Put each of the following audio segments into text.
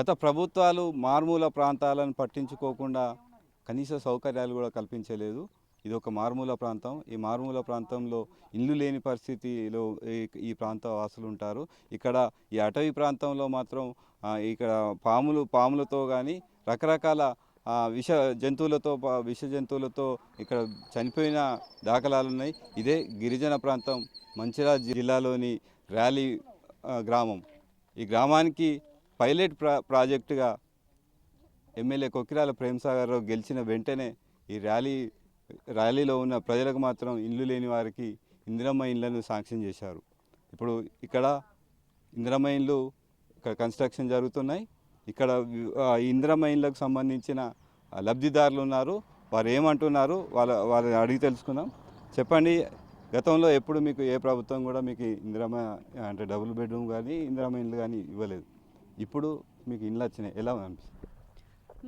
గత ప్రభుత్వాలు మారుమూల ప్రాంతాలను పట్టించుకోకుండా కనీస సౌకర్యాలు కూడా కల్పించలేదు. ఇది ఒక మారుమూల ప్రాంతం. ఈ మారుమూల ప్రాంతంలో ఇల్లు లేని పరిస్థితిలో ఈ- ప్రాంత వాసులు ఉంటారు. ఇక్కడ ఈ అటవీ ప్రాంతంలో మాత్రం ఇక్కడ పాములు పాములతో కానీ రకరకాల విష జంతువులతో పా- విష జంతువులతో ఇక్కడ చనిపోయిన దాఖలాలు ఉన్నాయి ఇదే గిరిజన ప్రాంతం మంచిర్యాల జిల్లాలోని ర్యాలీ గ్రామం. ఈ గ్రామానికి పైలట్ ప్రా ప్రాజెక్టుగా ఎమ్మెల్యే కొక్కిరాల ప్రేమ్సాగర్ రావు గెలిచిన వెంటనే ఈ ర్యాలీ ర్యాలీలో ఉన్న ప్రజలకు మాత్రం ఇల్లు లేని వారికి ఇందిరమ్మ ఇండ్లను శాంక్షన్ చేశారు. ఇప్పుడు ఇక్కడ ఇందిరమ్మ ఇండ్లు ఇక్కడ కన్స్ట్రక్షన్ జరుగుతున్నాయి. ఇక్కడ ఇందిరమ్మ ఇండ్లకు సంబంధించిన లబ్ధిదారులు ఉన్నారు. వారు ఏమంటున్నారు? వాళ్ళ వాళ్ళని అడిగి తెలుసుకుందాం. చెప్పండి గతంలో ఎప్పుడు మీకు ఏ ప్రభుత్వం కూడా మీకు ఇందిరమ్మ అంటే డబుల్ బెడ్రూమ్ కానీ ఇందిరమ్మ ఇండ్లు కానీ ఇవ్వలేదు. ఇప్పుడు మీకు ఇల్లు వచ్చినాయి ఎలా అనిపిస్తుంది?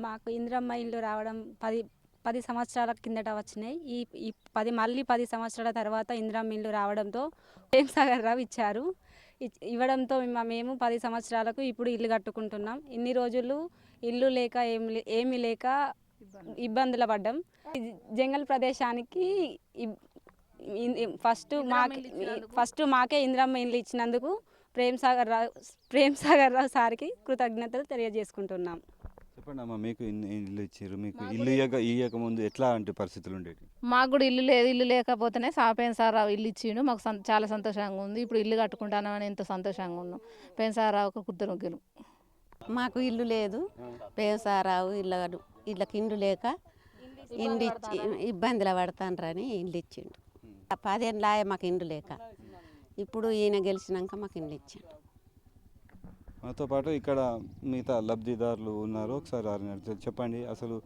మాకు ఇందిరమ్మ ఇల్లు రావడం పది పది సంవత్సరాల కిందట వచ్చినాయి. ఈ ఈ పది మళ్ళీ పది సంవత్సరాల తర్వాత ఇందిరమ్మ ఇల్లు రావడంతో ప్రేమ్ సాగర్ రావు ఇచ్చారు. ఇచ్- ఇవ్వడంతో మేము మేము పది సంవత్సరాలకు ఇప్పుడు ఇల్లు కట్టుకుంటున్నాం. ఇన్ని రోజులు ఇల్లు లేక ఏమి లే- ఏమీ లేక ఇబ్బందుల పడ్డాం. జంగల్ ప్రదేశానికి ఫస్ట్ మాకే ఫస్ట్ మాకే ఇందిరమ్మ ఇల్లు ఇచ్చినందుకు ప్రేమ్ సాగర్ రావు ప్రేమ్ సాగర్ రావు సార్కి కృతజ్ఞతలు తెలియజేసుకుంటున్నాం. చెప్పండి అమ్మా మీకు ఇల్లు ఇచ్చారు మీకు ఇల్లు ఇయ్యక ముందు ఎట్లా అంటే పరిస్థితులు ఉండేవి మాకు కూడా ఇల్లు లేదు ఇల్లు లేకపోతేనే సాపేన్ సారావు ఇల్లు ఇచ్చిండు మాకు చాలా సంతోషంగా ఉంది. ఇప్పుడు ఇల్లు కట్టుకుంటానని ఎంతో సంతోషంగా ఉన్నాం. కుద్దరు ముగ్గురు మాకు ఇల్లు లేదు. పేసారావు ఇళ్ళ ఇళ్ళకి ఇండ్లు లేక ఇండ్లు ఇచ్చి ఇబ్బందులు పడతాండ్రని ఇల్లు ఇచ్చిండు. పదేళ్ళ మాకు ఇండ్లు లేక. ఇప్పుడు ఈయన గెలిచినాక మాకు ఇండ్లు ఇచ్చిండు మాతో పాటు ఇక్కడ మిగతా లబ్ధిదారులు ఉన్నారు. ఒకసారి వారిని చెప్పండి అసలు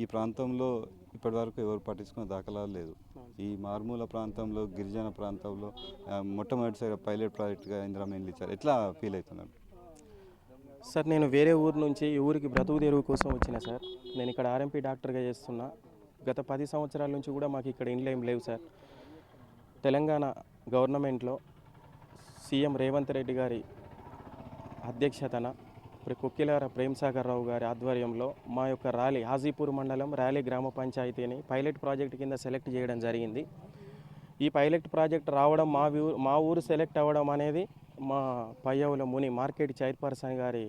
ఈ ప్రాంతంలో ఇప్పటివరకు ఎవరు పట్టించుకున్న దాఖలాలు లేదు. ఈ మారుమూల ప్రాంతంలో గిరిజన ప్రాంతంలో మొట్టమొదటిసారి పైలట్ ప్రాజెక్ట్గా ఇందిరామ ఇల్లు ఇచ్చారు. ఎట్లా ఫీల్ అవుతున్నారు? సార్ నేను వేరే ఊరు నుంచి ఈ ఊరికి బ్రతుకు తెరువు కోసం వచ్చిన సార్. నేను ఇక్కడ ఆర్ఎంపీ డాక్టర్గా చేస్తున్నా. గత పది సంవత్సరాల నుంచి కూడా మాకు ఇక్కడ ఇండ్లు ఏం లేవు సార్. తెలంగాణ గవర్నమెంట్లో సీఎం రేవంత్ రెడ్డి గారి అధ్యక్షతన ఇప్పుడు కుక్కిలార ప్రేమ్సాగర్ రావు గారి ఆధ్వర్యంలో మా యొక్క ర్యాలీ హాజీపూర్ మండలం ర్యాలీ గ్రామ పంచాయతీని పైలట్ ప్రాజెక్ట్ కింద సెలెక్ట్ చేయడం జరిగింది. ఈ పైలట్ ప్రాజెక్ట్ రావడం మా ఊరు మా ఊరు సెలెక్ట్ అవ్వడం అనేది మా పయ్యవుల ముని మార్కెట్ చైర్పర్సన్ గారి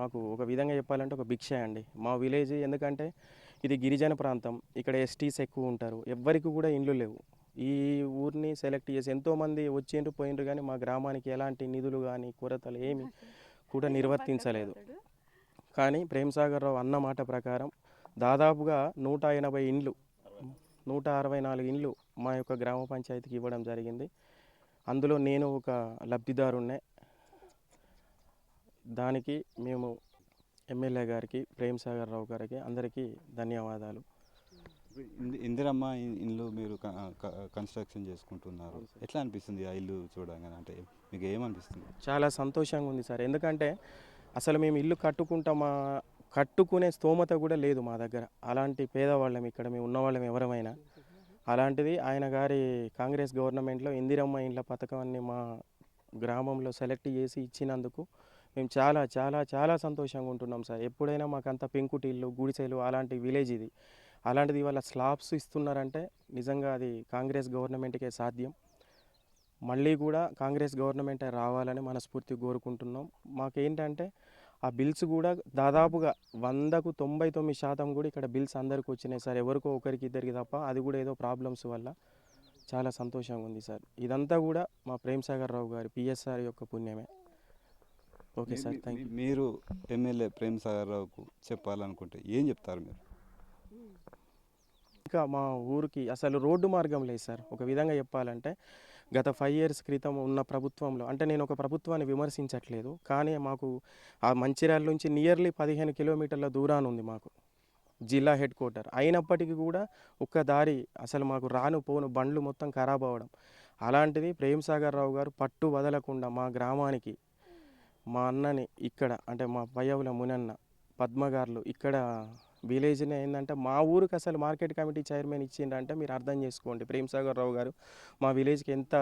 మాకు ఒక విధంగా చెప్పాలంటే ఒక భిక్ష అండి. మా విలేజ్ ఎందుకంటే ఇది గిరిజన ప్రాంతం ఇక్కడ ఎస్టీస్ ఎక్కువ ఉంటారు ఎవ్వరికి కూడా ఇండ్లు లేవు. ఈ ఊరిని సెలెక్ట్ చేసి ఎంతోమంది వచ్చిండ్రు పోయిండ్రు కానీ మా గ్రామానికి ఎలాంటి నిధులు కానీ కొరతలు ఏమి కూడా నిర్వర్తించలేదు. కానీ ప్రేమ్సాగర్ రావు అన్న మాట ప్రకారం దాదాపుగా నూట ఎనభై ఇండ్లు నూట అరవై నాలుగు ఇండ్లు మా యొక్క గ్రామ పంచాయతీకి ఇవ్వడం జరిగింది. అందులో నేను ఒక లబ్ధిదారున్నే. దానికి మేము ఎమ్మెల్యే గారికి ప్రేమ్ సాగర్ రావు గారికి అందరికీ ధన్యవాదాలు. ఇందిరమ్మ ఇల్లు మీరు కన్స్ట్రక్షన్ చేసుకుంటున్నారు. ఎట్లా అనిపిస్తుంది ఆ ఇల్లు చూడగానే? అంటే మీకు ఏమనిపిస్తుంది? చాలా సంతోషంగా ఉంది సార్. ఎందుకంటే అసలు మేము ఇల్లు కట్టుకుంటామా కట్టుకునే స్తోమత కూడా లేదు మా దగ్గర. అలాంటి పేదవాళ్ళం ఇక్కడ మేము ఉన్నవాళ్ళం ఎవరమైనా. అలాంటిది ఆయన గారి కాంగ్రెస్ గవర్నమెంట్లో ఇందిరమ్మ ఇండ్ల పథకాన్ని మా గ్రామంలో సెలెక్ట్ చేసి ఇచ్చినందుకు మేము చాలా చాలా చాలా సంతోషంగా ఉంటున్నాం సార్. ఎప్పుడైనా మాకు అంత పెంకుటిల్లు గుడిసెలు అలాంటి విలేజ్ ఇది. అలాంటిది ఇవాళ స్లాబ్స్ ఇస్తున్నారంటే నిజంగా అది కాంగ్రెస్ గవర్నమెంట్కే సాధ్యం. మళ్ళీ కూడా కాంగ్రెస్ గవర్నమెంట్ రావాలని మనస్ఫూర్తిగా కోరుకుంటున్నాం. మాకేంటంటే ఆ బిల్స్ కూడా దాదాపుగా వందకు తొంభై తొమ్మిది శాతం కూడా ఇక్కడ బిల్స్ అందరికి వచ్చినాయి సార్. ఎవరికో ఒకరికి ఇద్దరికి తప్ప అది కూడా ఏదో ప్రాబ్లమ్స్ వల్ల చాలా సంతోషంగా ఉంది సార్. ఇదంతా కూడా మా ప్రేమ్ సాగర్ రావు గారి పిఎస్ఆర్ యొక్క పుణ్యమే. ఓకే సార్ థ్యాంక్ యూ మీరు ఎమ్మెల్యే ప్రేమ్ సాగర్ రావుకు చెప్పాలనుకుంటే ఏం చెప్తారు మీరు? ఇంకా మా ఊరికి అసలు రోడ్డు మార్గం లేదు సార్. ఒక విధంగా చెప్పాలంటే గత ఫైవ్ ఇయర్స్ క్రితం ఉన్న ప్రభుత్వంలో అంటే నేను ఒక ప్రభుత్వాన్ని విమర్శించట్లేదు కానీ మాకు ఆ మంచిర్యాల నుంచి నియర్లీ పదిహేను కిలోమీటర్ల దూరాన ఉంది మాకు జిల్లా హెడ్ క్వార్టర్ అయినప్పటికీ కూడా ఒక్క దారి అసలు మాకు రాను పోను బండ్లు మొత్తం ఖరాబ్ అవ్వడం. అలాంటిది ప్రేమ్ సాగర్ రావు గారు పట్టు వదలకుండా మా గ్రామానికి మా అన్నని ఇక్కడ అంటే మా పయ్యవుల మునన్న పద్మగారులు ఇక్కడ విలేజ్ని ఏంటంటే మా ఊరికి అసలు మార్కెట్ కమిటీ చైర్మన్ ఇచ్చిండ్రంటే మీరు అర్థం చేసుకోండి. ప్రేమ్ సాగర్ రావు గారు మా విలేజ్కి ఎంత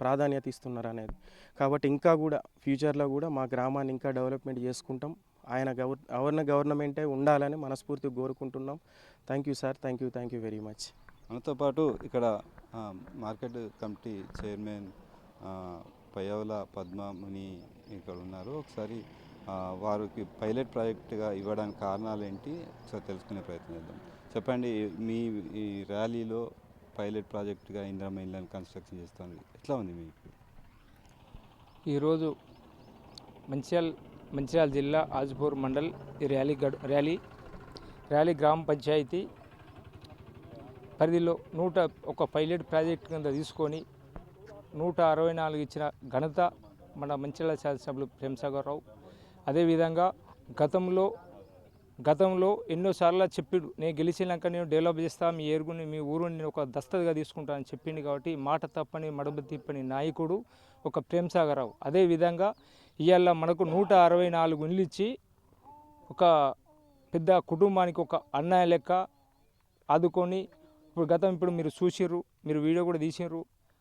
ప్రాధాన్యత ఇస్తున్నారు అనేది. కాబట్టి ఇంకా కూడా ఫ్యూచర్లో కూడా మా గ్రామాన్ని ఇంకా డెవలప్మెంట్ చేసుకుంటాం. ఆయన గవర్ గవర్న గవర్నమెంటే ఉండాలని మనస్ఫూర్తిగా కోరుకుంటున్నాం. Thank you sir. Thank you. Thank you very much. మనతో పాటు ఇక్కడ మార్కెట్ కమిటీ చైర్మన్ ఆ, పద్మముని ఇక్కడ ఉన్నారు. ఒకసారి వారికి పైలట్ ప్రాజెక్టుగా ఇవ్వడానికి కారణాలు ఏంటి? ఒకసారి తెలుసుకునే ప్రయత్నం చేద్దాం. చెప్పండి మీ ఈ ర్యాలీలో పైలట్ ప్రాజెక్టుగా ఇందిరమ్మ ఇళ్ళని కన్స్ట్రక్షన్ చేస్తాను ఎట్లా ఉంది మీకు? ఈరోజు మంచిర్యాల మంచిర్యాల జిల్లా ఆజ్పూర్ మండల్ ఈ ర్యాలీ గడ్ ర్యాలీ ర్యాలీ గ్రామ పంచాయతీ పరిధిలో నూట ఒక పైలట్ ప్రాజెక్ట్ కింద తీసుకొని నూట అరవై నాలుగు ఇచ్చిన ఘనత మన మంచిర్యాల శాసనసభ్యులు ప్రేమసాగర్ రావు అదేవిధంగా గతంలో గతంలో ఎన్నోసార్లు చెప్పిండు నేను గెలిచినాక నేను డెవలప్ చేస్తా మీ ఏరుగుని మీ ఊరుని నేను ఒక దస్తగా తీసుకుంటానని చెప్పిండు కాబట్టి మాట తప్పని మడమ తిప్పని నాయకుడు ఒక ప్రేమసాగరావు అదేవిధంగా ఇవాళ మనకు నూట అరవై నాలుగు ఇళ్ళు ఇచ్చి ఒక పెద్ద కుటుంబానికి ఒక అన్నయ్య లెక్క ఆదుకొని ఇప్పుడు గతం ఇప్పుడు మీరు చూసిర్రు మీరు వీడియో కూడా తీసిర్రు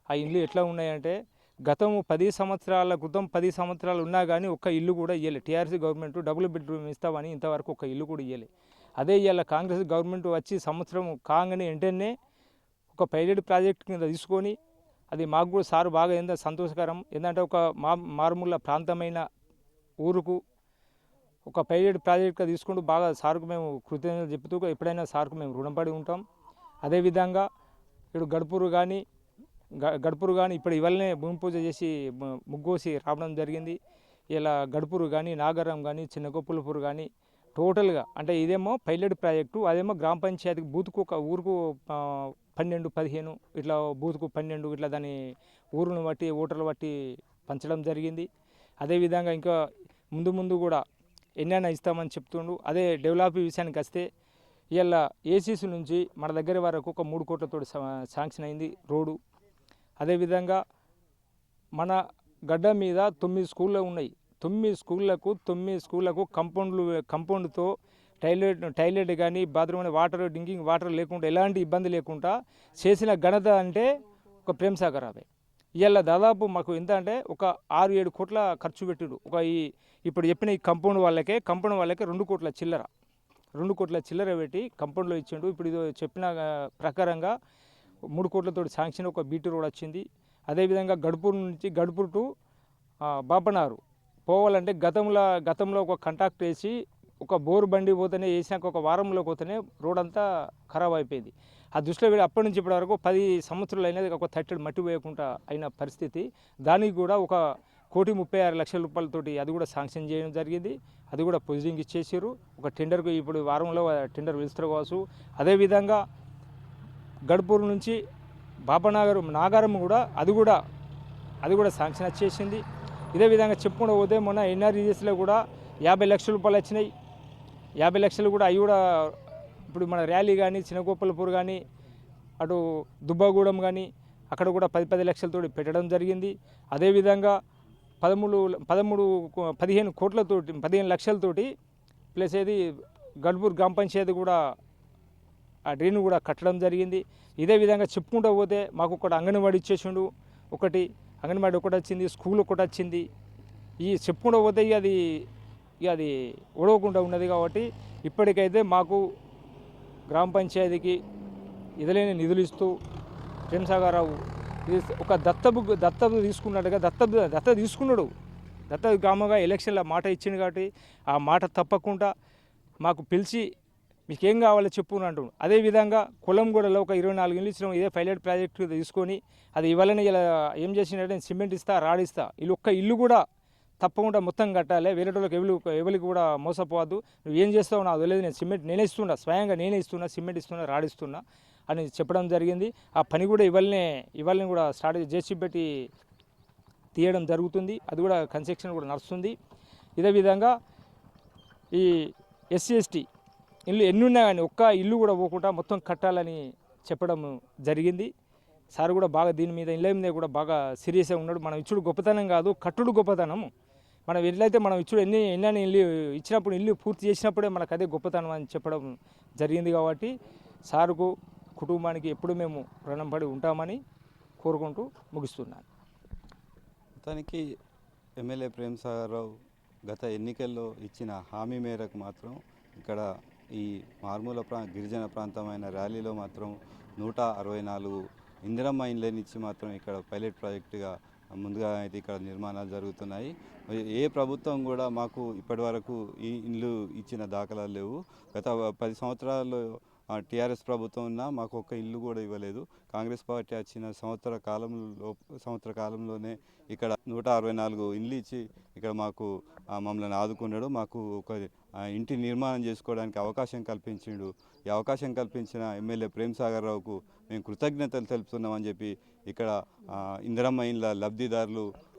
ఆ ఇల్లు ఎట్లా ఉన్నాయంటే గతం పది సంవత్సరాల క్రితం పది సంవత్సరాలు ఉన్నా కానీ ఒక్క ఇల్లు కూడా ఇవ్వలే టీఆర్సీ గవర్నమెంట్ డబుల్ బెడ్రూమ్ ఇస్తామని ఇంతవరకు ఒక ఇల్లు కూడా ఇవ్వలే అదే ఇవాళ కాంగ్రెస్ గవర్నమెంట్ వచ్చి సంవత్సరం కాగానే వెంటనే ఒక పైలట్ ప్రాజెక్ట్ కింద తీసుకొని అది మాకు కూడా సార్ బాగా ఏందో సంతోషకరం. ఏంటంటే ఒక మా మారుమూల ప్రాంతమైన ఊరుకు ఒక పైలట్ ప్రాజెక్ట్గా తీసుకుంటూ బాగా సార్కు మేము కృతజ్ఞతలు చెప్తూ ఎప్పుడైనా సార్కు మేము రుణపడి ఉంటాం. అదేవిధంగా ఇప్పుడు గడుపురు కానీ గడుపురు కానీ ఇప్పుడు ఇవల్లనే భూమి పూజ చేసి ముగ్గోసి రావడం జరిగింది. ఇలా గడుపురు కానీ నాగరం కానీ చిన్న గొప్పలపూరు కానీ టోటల్గా అంటే ఇదేమో పైలట్ ప్రాజెక్టు అదేమో గ్రామ పంచాయతీకి బూత్కు ఒక ఊరుకు పన్నెండు పదిహేను ఇట్లా బూత్కు పన్నెండు ఇట్లా దాని ఊరును బట్టి ఓటర్లు బట్టి పంచడం జరిగింది. అదేవిధంగా ఇంకా ముందు ముందు కూడా ఎన్నైనా ఇస్తామని చెప్తుండు. అదే డెవలప్ విషయానికి వస్తే ఇలా ఏసీసీ నుంచి మన దగ్గర వరకు ఒక మూడు కోట్లతో శాంక్షన్ అయింది రోడ్డు. అదేవిధంగా మన గడ్డ మీద తొమ్మిది స్కూళ్ళు ఉన్నాయి. తొమ్మిది స్కూళ్ళకు తొమ్మిది స్కూళ్ళకు కంపౌండ్లు కంపౌండ్తో టైలెట్ టైలెట్ కానీ బాత్రూమ్ కానీ వాటర్ డ్రింకింగ్ వాటర్ లేకుండా ఎలాంటి ఇబ్బంది లేకుండా చేసిన ఘనత అంటే ఒక ప్రేమసాగర్ సాగర్ ఇవాళ దాదాపు మాకు ఎంత అంటే ఒక ఆరు ఏడు కోట్ల ఖర్చు పెట్టిడు. ఒక ఈ ఇప్పుడు చెప్పిన ఈ కంపౌండ్ వాళ్ళకే కంపౌండ్ వాళ్ళకే రెండు కోట్ల చిల్లర. రెండు కోట్ల చిల్లర పెట్టి కంపౌండ్లో ఇచ్చిండు. ఇప్పుడు ఇది చెప్పిన ప్రకారంగా మూడు కోట్లతో శాంక్షన్ ఒక బీటీ రోడ్ వచ్చింది. అదేవిధంగా గడుపూరు నుంచి గడుపూరు టు బాపనారు. పోవాలంటే గతంలో గతంలో ఒక కంటాక్ట్ వేసి ఒక బోరు బండి పోతేనే వేసినాక ఒక వారంలో పోతేనే రోడ్ అంతా ఖరాబ్ అయిపోయింది. ఆ దృష్టిలో పెట్టి అప్పటి నుంచి ఇప్పటి వరకు పది సంవత్సరాలు అయినది ఒక థర్టీ మట్టి వేయకుండా అయిన పరిస్థితి. దానికి కూడా ఒక కోటి ముప్పై ఆరు లక్షల రూపాయలతోటి అది కూడా శాంక్షన్ చేయడం జరిగింది. అది కూడా పొజిటింగ్ ఇచ్చేసారు. ఒక టెండర్కు ఇప్పుడు వారంలో టెండర్ పిలుస్తారు కావచ్చు. అదేవిధంగా గడ్పూర్ నుంచి బాబానగర్ నాగారం కూడా అది కూడా అది కూడా శాంక్షన్ వచ్చేసింది. ఇదే విధంగా చెప్పుకుంటూ పోతే మొన్న ఎన్ఆర్ఈఎస్లో కూడా యాభై లక్షల రూపాయలు వచ్చినాయి. యాభై లక్షలు కూడా అవి కూడా ఇప్పుడు మన ర్యాలీ కానీ చిన్నగోపాలపూర్ కానీ అటు దుబ్బగూడెం కానీ అక్కడ కూడా పది పది లక్షలతో పెట్టడం జరిగింది. అదేవిధంగా పదమూడు పదమూడు కో- పదిహేను కోట్లతోటి పదిహేను లక్షలతోటి ప్లస్ ఏది గడ్పూర్ గ్రామ పంచాయతీ కూడా ఆ డ్రైన్ కూడా కట్టడం జరిగింది. ఇదే విధంగా చెప్పుకుంటూ పోతే మాకు ఒకటి అంగన్వాడీ ఇచ్చేసిండు ఒకటి అంగన్వాడీ ఒకటి వచ్చింది స్కూల్ ఒకటి వచ్చింది. ఈ చెప్పుకుంటూ పోతే ఇక అది ఇక అది ఒడవకుండా ఉన్నది కాబట్టి ఇప్పటికైతే మాకు గ్రామ పంచాయతీకి ఇదలేని నిధులు ఇస్తూ ప్రేమసాగరావు ఇది ఒక దత్తపు దత్తత తీసుకున్నట్టుగా దత్త దత్త తీసుకున్నాడు. దత్త గ్రామంగా ఎలక్షన్లో మాట ఇచ్చింది కాబట్టి ఆ మాట తప్పకుండా మాకు పిలిచి మీకేం కావాలో చెప్పు అని అంటుండు అదేవిధంగా కొలంగూడలో ఒక ఇరవై నాలుగు ఇల్లు ఇచ్చినాం. ఇదే పైలట్ ప్రాజెక్టు తీసుకొని అది ఇవ్వాలని ఇలా ఏం చేసినట్టే నేను సిమెంట్ ఇస్తా రాడిస్తా వీళ్ళు ఒక్క ఇల్లు కూడా తప్పకుండా మొత్తం కట్టాలి. వేరే వాళ్ళకి ఎవరు ఎవరికి కూడా మోసపోవద్దు. నువ్వు ఏం చేస్తావు నాకు తెలియదు. నేను సిమెంట్ నేనే ఇస్తున్నా. స్వయంగా నేనే ఇస్తున్నా. సిమెంట్ ఇస్తున్నా రాడిస్తున్నా అని చెప్పడం జరిగింది. ఆ పని కూడా ఇవాళనే ఇవాళని కూడా స్టార్ట్ చేసి పెట్టి తీయడం జరుగుతుంది. అది కూడా కన్స్ట్రక్షన్ కూడా నడుస్తుంది. ఇదే విధంగా ఈ ఎస్సీ ఎస్టీ ఇల్లు ఎన్ని ఉన్నా కానీ ఒక్క ఇల్లు కూడా పోకుండా మొత్తం కట్టాలని చెప్పడం జరిగింది. సార్ కూడా బాగా దీని మీద ఇళ్ళ మీద కూడా బాగా సీరియస్గా ఉన్నాడు. మనం ఇచ్చుడు గొప్పతనం కాదు కట్టుడు గొప్పతనం. మనం ఎట్లయితే మనం ఇచ్చుడు ఎన్ని ఎన్ని ఇల్లు ఇచ్చినప్పుడు ఇల్లు పూర్తి చేసినప్పుడే మనకు అదే గొప్పతనం అని చెప్పడం జరిగింది కాబట్టి సారుకు కుటుంబానికి ఎప్పుడు మేము రుణపడి ఉంటామని కోరుకుంటూ ముగిస్తున్నాను. మొత్తానికి ఎమ్మెల్యే ప్రేమ్ సాగర్ రావు గత ఎన్నికల్లో ఇచ్చిన హామీ మేరకు మాత్రం ఇక్కడ ఈ మారుమూల ప్రా గిరిజన ప్రాంతమైన ర్యాలీలో మాత్రం నూట అరవై నాలుగు ఇందిరమ్మ ఇండ్లనిచ్చి మాత్రం ఇక్కడ పైలట్ ప్రాజెక్టుగా ముందుగా అయితే ఇక్కడ నిర్మాణాలు జరుగుతున్నాయి. ఏ ప్రభుత్వం కూడా మాకు ఇప్పటివరకు ఈ ఇండ్లు ఇచ్చిన దాఖలాలు లేవు. గత పది సంవత్సరాల్లో టీఆర్ఎస్ ప్రభుత్వం ఉన్నా మాకు ఒక్క ఇల్లు కూడా ఇవ్వలేదు. కాంగ్రెస్ పార్టీ వచ్చిన సంవత్సర కాలంలో సంవత్సర కాలంలోనే ఇక్కడ నూట అరవై నాలుగు ఇండ్లు ఇచ్చి ఇక్కడ మాకు మమ్మల్ని ఆదుకున్నాడు. మాకు ఒక ఇంటి నిర్మాణం చేసుకోవడానికి అవకాశం కల్పించిండు. ఈ అవకాశం కల్పించిన ఎమ్మెల్యే ప్రేమ్ సాగర్ రావుకు మేము కృతజ్ఞతలు తెలుపుతున్నామని చెప్పి ఇక్కడ ఇందిరమ్మ ఇండ్ల లబ్ధిదారులు